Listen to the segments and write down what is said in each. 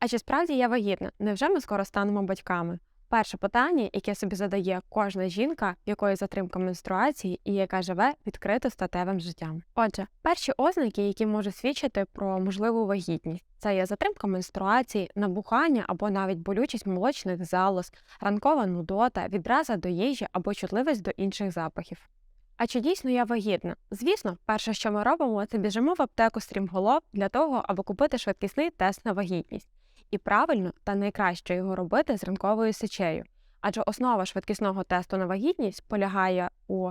А чи справді я вагітна? Невже ми скоро станемо батьками? Перше питання, яке собі задає кожна жінка, якої затримка менструації і яка живе відкрито статевим життям. Отже, перші ознаки, які можуть свідчити про можливу вагітність, це є затримка менструації, набухання або навіть болючість молочних залоз, ранкова нудота, відраза до їжі або чутливість до інших запахів. А чи дійсно я вагітна? Звісно, перше, що ми робимо, це біжимо в аптеку стрімголов для того, аби купити швидкісний тест на вагітність. І правильно та найкраще його робити з ранковою сечею. Адже основа швидкісного тесту на вагітність полягає у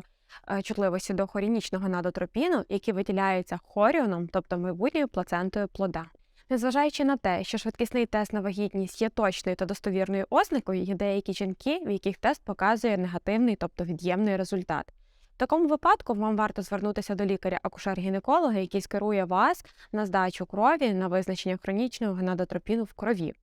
е, чутливості до хорінічного надотропіну, який виділяється хоріоном, тобто майбутньою плацентою плода. Незважаючи на те, що швидкісний тест на вагітність є точною та достовірною ознакою, є деякі жінки, в яких тест показує негативний, тобто від'ємний результат. В такому випадку вам варто звернутися до лікаря-акушер-гінеколога, який скерує вас на здачу крові на визначення хронічного генадотропіну в крові.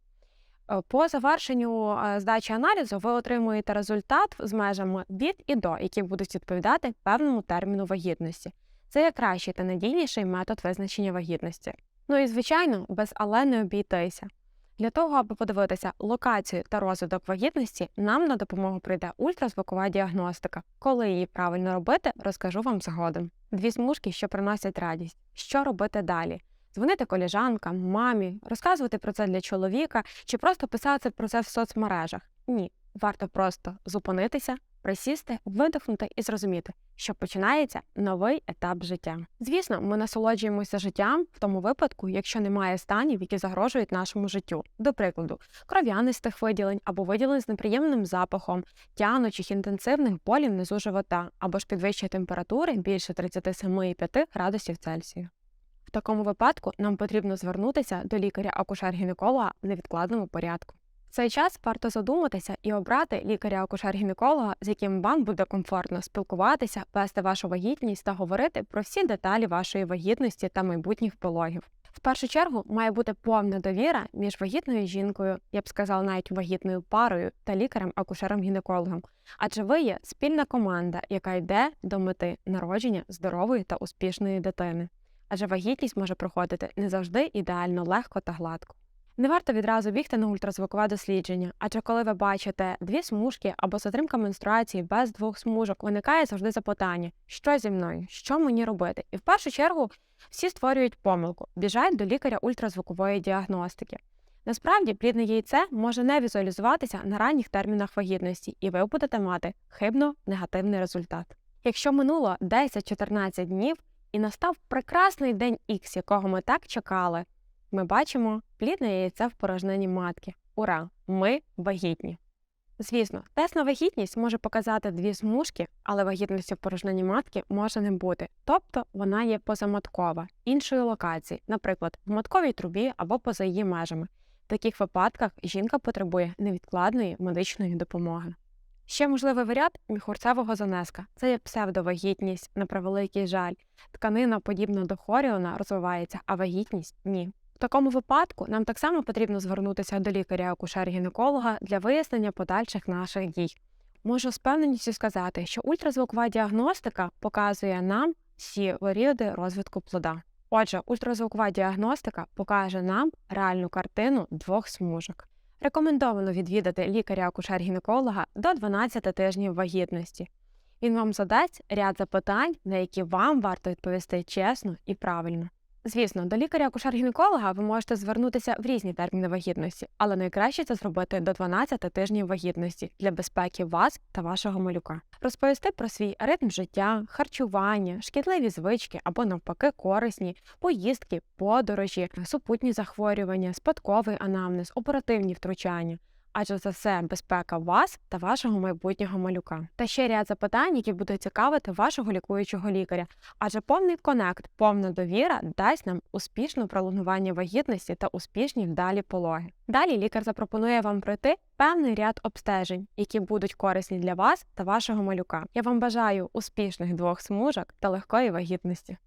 Е, По завершенню е, здачі аналізу ви отримуєте результат з межами від і до, які будуть відповідати певному терміну вагітності. Це є кращий та надійніший метод визначення вагітності. Ну і звичайно, без але не обійтися. Для того, аби подивитися локацію та розвиток вагітності, нам на допомогу прийде ультразвукова діагностика. Коли її правильно робити, розкажу вам згодом. Дві смужки, що приносять радість. Що робити далі? Дзвонити коліжанкам, мамі, розказувати про це для чоловіка чи просто писати про це в соцмережах. Ні, варто просто зупинитися, присісти, видихнути і зрозуміти, що починається новий етап життя. Звісно, ми насолоджуємося життям в тому випадку, якщо немає станів, які загрожують нашому життю. До прикладу, кров'янистих виділень або виділень з неприємним запахом, тянучих інтенсивних болів внизу живота, або ж підвищення температури більше 37,5 градусів Цельсію. В такому випадку нам потрібно звернутися до лікаря-акушер-гінеколога в невідкладному порядку. Цей час варто задуматися і обрати лікаря-акушер-гінеколога, з яким вам буде комфортно спілкуватися, вести вашу вагітність та говорити про всі деталі вашої вагітності та майбутніх пологів. В першу чергу має бути повна довіра між вагітною жінкою, я б сказала, навіть вагітною парою та лікарем-акушером-гінекологом, адже ви є спільна команда, яка йде до мети народження здорової та успішної дитини. Адже вагітність може проходити не завжди ідеально легко та гладко. Не варто відразу бігти на ультразвукове дослідження, адже коли ви бачите дві смужки або затримка менструації без двох смужок, виникає завжди запитання, що зі мною, що мені робити. І в першу чергу всі створюють помилку, біжать до лікаря ультразвукової діагностики. Насправді, плідне яйце може не візуалізуватися на ранніх термінах вагітності, і ви будете мати хибно негативний результат. Якщо минуло 10-14 днів і настав прекрасний день Х, якого ми так чекали, ми бачимо плідне яйце в порожненні матки. Ура! Ми вагітні. Звісно, тест на вагітність може показати дві смужки, але вагітності в порожненні матки може не бути, тобто вона є позаматкова, іншої локації, наприклад, в матковій трубі або поза її межами. В таких випадках жінка потребує невідкладної медичної допомоги. Ще можливий варіант міхурцевого занеска це є псевдовагітність, на превеликий жаль. Тканина, подібна до хоріона, розвивається, а вагітність ні. В такому випадку нам так само потрібно звернутися до лікаря-акушер-гінеколога для вияснення подальших наших дій. Можу з певненістю сказати, що ультразвукова діагностика показує нам всі періоди розвитку плода. Отже, ультразвукова діагностика покаже нам реальну картину двох смужок. Рекомендовано відвідати лікаря-акушер-гінеколога до 12 тижнів вагітності. Він вам задасть ряд запитань, на які вам варто відповісти чесно і правильно. Звісно, до лікаря-акушер-гінеколога ви можете звернутися в різні терміни вагітності, але найкраще це зробити до 12 тижнів вагітності для безпеки вас та вашого малюка. Розповісти про свій ритм життя, харчування, шкідливі звички або навпаки корисні, поїздки, подорожі, супутні захворювання, спадковий анамнез, оперативні втручання. Адже це все безпека вас та вашого майбутнього малюка. Та ще ряд запитань, які будуть цікавити вашого лікуючого лікаря. Адже повний конект, повна довіра дасть нам успішне пролонгування вагітності та успішні вдалі пологи. Далі лікар запропонує вам пройти певний ряд обстежень, які будуть корисні для вас та вашого малюка. Я вам бажаю успішних двох смужок та легкої вагітності.